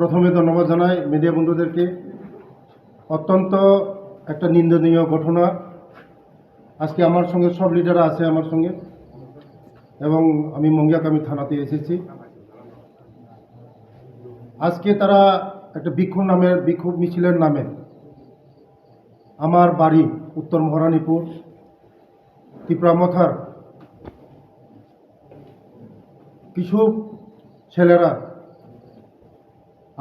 প্রথমে ধন্যবাদ জানাই মিডিয়া বন্ধুদেরকে। অত্যন্ত একটা নিন্দনীয় ঘটনা। আজকে আমার সঙ্গে সব লিডাররা আছে আমার সঙ্গে। এবং আমি মঙ্গিয়াকামি থানাতে এসেছি। আজকে তারা একটা বিক্ষোভ নামের, বিক্ষোভ মিছিলের নামে আমার বাড়ি উত্তর মহারানীপুর তিপ্রামথার কিছু ছেলেরা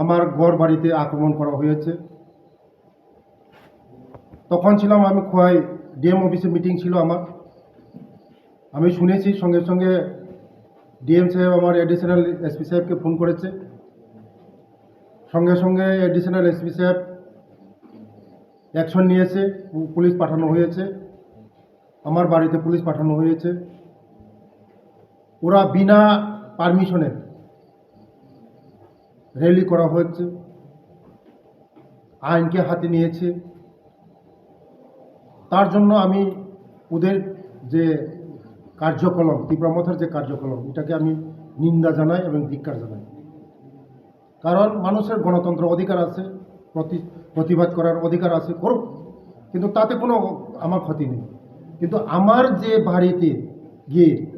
আমার ঘর বাড়িতে আক্রমণ করা হয়েছে। তখন ছিলাম আমি খোয়াই ডিএম অফিসে মিটিং ছিল আমার। আমি শুনেছি সঙ্গে সঙ্গে ডিএম সাহেব আমার অ্যাডিশনাল এসপি সাহেবকে ফোন করেছে। সঙ্গে সঙ্গে অ্যাডিশনাল এসপি সাহেব অ্যাকশন নিয়েছে, পুলিশ পাঠানো হয়েছে। আমার বাড়িতে পুলিশ পাঠানো হয়েছে। ওরা বিনা পারমিশনে র্যালি করা হচ্ছে আইনকে হাতে নিয়েছে। তার জন্য আমি ওদের যে কার্যকলাপ, তীব্রমথার যে কার্যকলাপ, এটাকে আমি নিন্দা জানাই এবং ধিক্কার জানাই। কারণ মানুষের গণতন্ত্র অধিকার আছে, প্রতি, প্রতিবাদ করার অধিকার আছে, করুক। কিন্তু তাতে কোনো আমার ক্ষতি নেই। কিন্তু আমার যে বাড়িতে গিয়ে,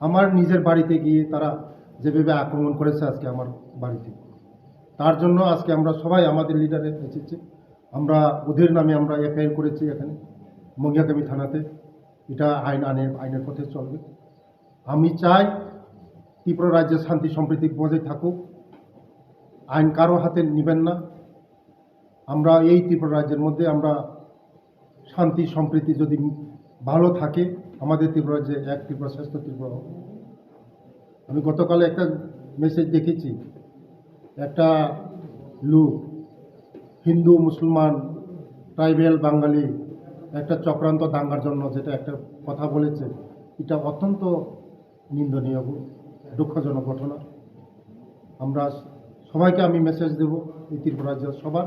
আমার নিজের বাড়িতে গিয়ে তারা যেভাবে আক্রমণ করেছে আজকে আমার বাড়িতে। তার জন্য আজকে আমরা সবাই আমাদের লিডারে এসেছি। আমরা ওদের নামে আমরা এফআইআর করেছি এখানে মঙ্গিয়াকামি থানাতে। এটা আইন আনে আইনের পথে চলবে। আমি চাই ত্রিপুরা রাজ্যে শান্তি সম্প্রীতি বজায় থাকুক। আইন কারও হাতে নেবেন না। আমরা এই ত্রিপুরা রাজ্যের মধ্যে আমরা শান্তি সম্প্রীতি যদি ভালো থাকে, আমাদের ত্রিপুরা রাজ্যে এক ত্রিপুরা শ্রেষ্ঠ ত্রিপুরা আমি গতকাল একটা মেসেজ দেখেছি। একটা লোক, হিন্দু, মুসলমান ট্রাইবেল বাঙালি, একটা চক্রান্ত দাঙ্গার জন্য যেটা একটা কথা বলেছে, এটা অত্যন্ত নিন্দনীয় দুঃখজনক ঘটনা। আমরা সবাইকে আমি মেসেজ দেব, এই ত্রিপুরা রাজ্যের সবার,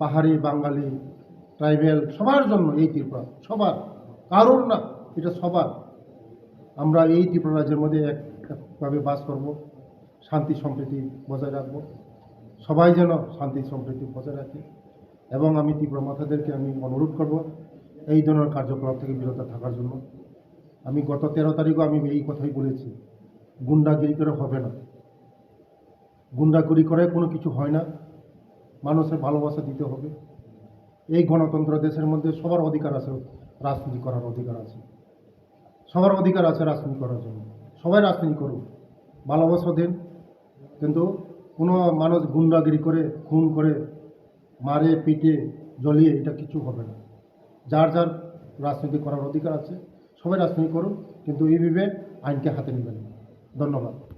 পাহাড়ি বাঙালি ট্রাইবেল সবার জন্য এই ত্রিপুরা, সবার, কারোর না, এটা সবার। আমরা এই ত্রিপুরা রাজ্যের মধ্যে এক একভাবে বাস করব, শান্তি সম্প্রীতি বজায় রাখব। সবাই যেন শান্তি সম্প্রীতি বজায় রাখে এবং আমি ত্রিপুরা মাথাদেরকে আমি অনুরোধ করব এই ধরনের কার্যকলাপ থেকে বিরত থাকার জন্য। আমি গত তেরো তারিখও আমি এই কথাই বলেছি, গুন্ডাগিরি করে হবে না। গুন্ডাগিরি করে কোনো কিছু হয় না, মানুষের ভালোবাসা দিতে হবে। এই গণতন্ত্র দেশের মধ্যে সবার অধিকার আছে, রাজনীতি করার অধিকার আছে। সবার অধিকার আছে রাজনীতি করার জন্য। সবাই রাজনীতি করুক ভালোবাসা দিন। কিন্তু কোনো মানুষ গুন্ডাগিরি করে, খুন করে, মারে, পিটে, জ্বলিয়ে এটা কিছু হবে না। যার যার রাজনীতি করার অধিকার আছে, সবাই রাজনীতি করুন কিন্তু এইভাবে আইনকে হাতে নেবেন। ধন্যবাদ।